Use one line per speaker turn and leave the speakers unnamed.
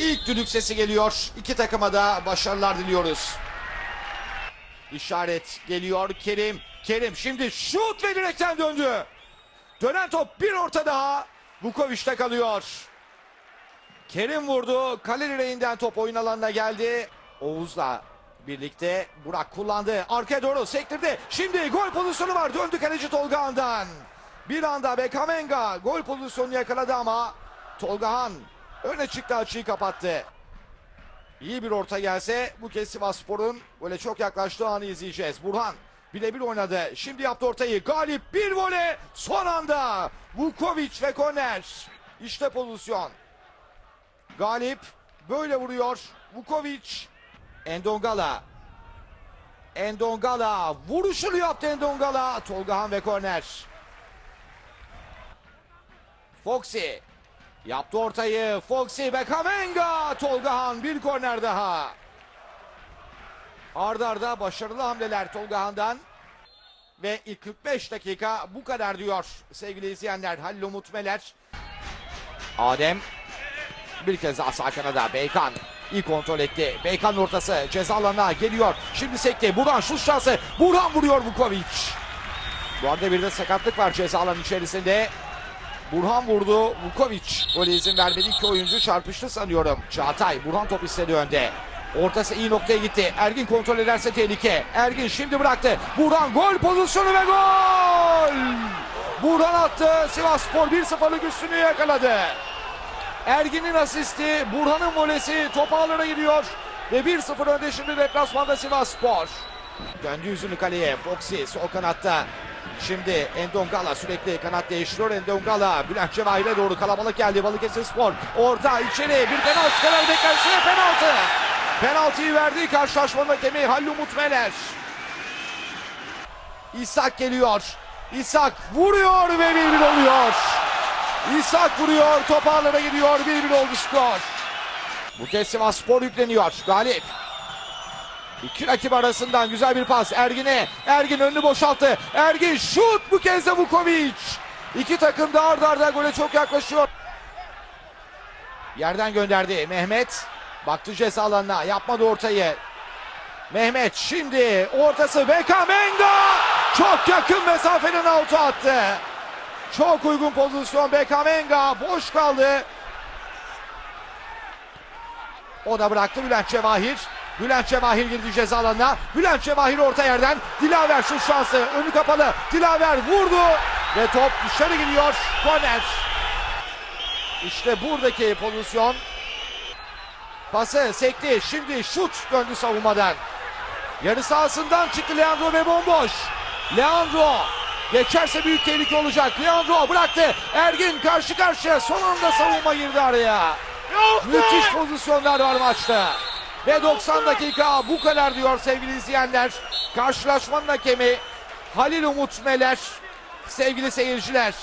İlk düdük sesi geliyor. İki takıma da başarılar diliyoruz. İşaret geliyor Kerim. Kerim şimdi şut ve direkten döndü. Dönen top bir orta daha. Vukovic'te kalıyor. Kerim vurdu. Kale direğinden top oyun alanına geldi. Oğuz'la birlikte Burak kullandı. Arkaya doğru sektirdi. Şimdi gol pozisyonu var. Döndü kaleci Tolgahan'dan. Bir anda Bekamenga gol pozisyonunu yakaladı ama Tolgahan öne çıktı açıyı kapattı. İyi bir orta gelse bu kez Sivasspor'un böyle çok yaklaştığı anı izleyeceğiz. Burhan birebir oynadı. Şimdi yaptı ortayı. Galip bir vole son anda. Vukovic ve korner. İşte pozisyon. Galip böyle vuruyor. Vukovic. Endongala. Endongala. Vuruşunu yaptı Endongala. Tolgahan ve korner. Foxy. Yaptı ortayı. Foxy Bekamenga. Tolgahan bir korner daha. Arda arda başarılı hamleler Tolgahan'dan. Ve ilk 45 dakika bu kadar diyor sevgili izleyenler. Halil Umut Meler. Adem bir kez daha sağ kanada Beykan iyi kontrol etti. Beykan ortası ceza alanına geliyor. Şimdi sekti. Burhan şut şansı. Burhan vuruyor Vukovic. Bu arada bir de sakatlık var ceza alanı içerisinde. Burhan vurdu. Vukovic gole izin vermedi. İki oyuncu çarpıştı sanıyorum. Çağatay. Burhan top istedi önde. Ortası iyi noktaya gitti. Ergin kontrol ederse tehlike. Ergin şimdi bıraktı. Burhan gol pozisyonu ve gol! Burhan attı. Sivas Spor 1-0'lık üstünlüğü yakaladı. Ergin'in asisti, Burhan'ın volesi top ağlara gidiyor. Ve 1-0 önde şimdi deplasmanda Sivas Spor. Döndü yüzünü kaleye. Foxy sol kanatta. Şimdi Endongala sürekli kanat değiştiriyor. Endongala Bülent Cevahir'e doğru kalabalık geldi. Balıkesir Spor. Orta içeri bir penaltı karar beklentisine penaltı. Penaltıyı verdi karşılaşmanın hakemi Halil Umut Meler. İshak geliyor. İshak vuruyor ve 1-1 oluyor. İshak vuruyor. Top ağlara gidiyor. 1-1 oldu skor. Bu kez Sivas Spor yükleniyor. Galip. İki rakip arasından güzel bir pas. Ergin'e. Ergin önünü boşalttı. Ergin şut bu kez de Vukovic. İki takım da arda arda gole çok yaklaşıyor. Yerden gönderdi Mehmet. Baktı ceza alanına. Yapmadı ortayı. Mehmet şimdi ortası Bekamenga. Çok yakın mesafeden out'a attı. Çok uygun pozisyon Bekamenga boş kaldı. O da bıraktı Bülent Cevahir. Bülent Cevahir girdi ceza alanına. Bülent Cevahir orta yerden. Dilaver şu şansı. Önü kapalı. Dilaver vurdu. Ve top dışarı gidiyor. Korner. İşte buradaki pozisyon. Pası sekti. Şimdi şut döndü savunmadan. Yarı sahasından çıktı Leandro ve bomboş. Leandro geçerse büyük tehlike olacak. Leandro bıraktı. Ergin karşı karşıya son anda savunma girdi araya. Müthiş pozisyonlar var maçta. Ve 90 dakika bu kadar diyor sevgili izleyenler. Karşılaşmanın hakemi Halil Umut Meler. Sevgili seyirciler.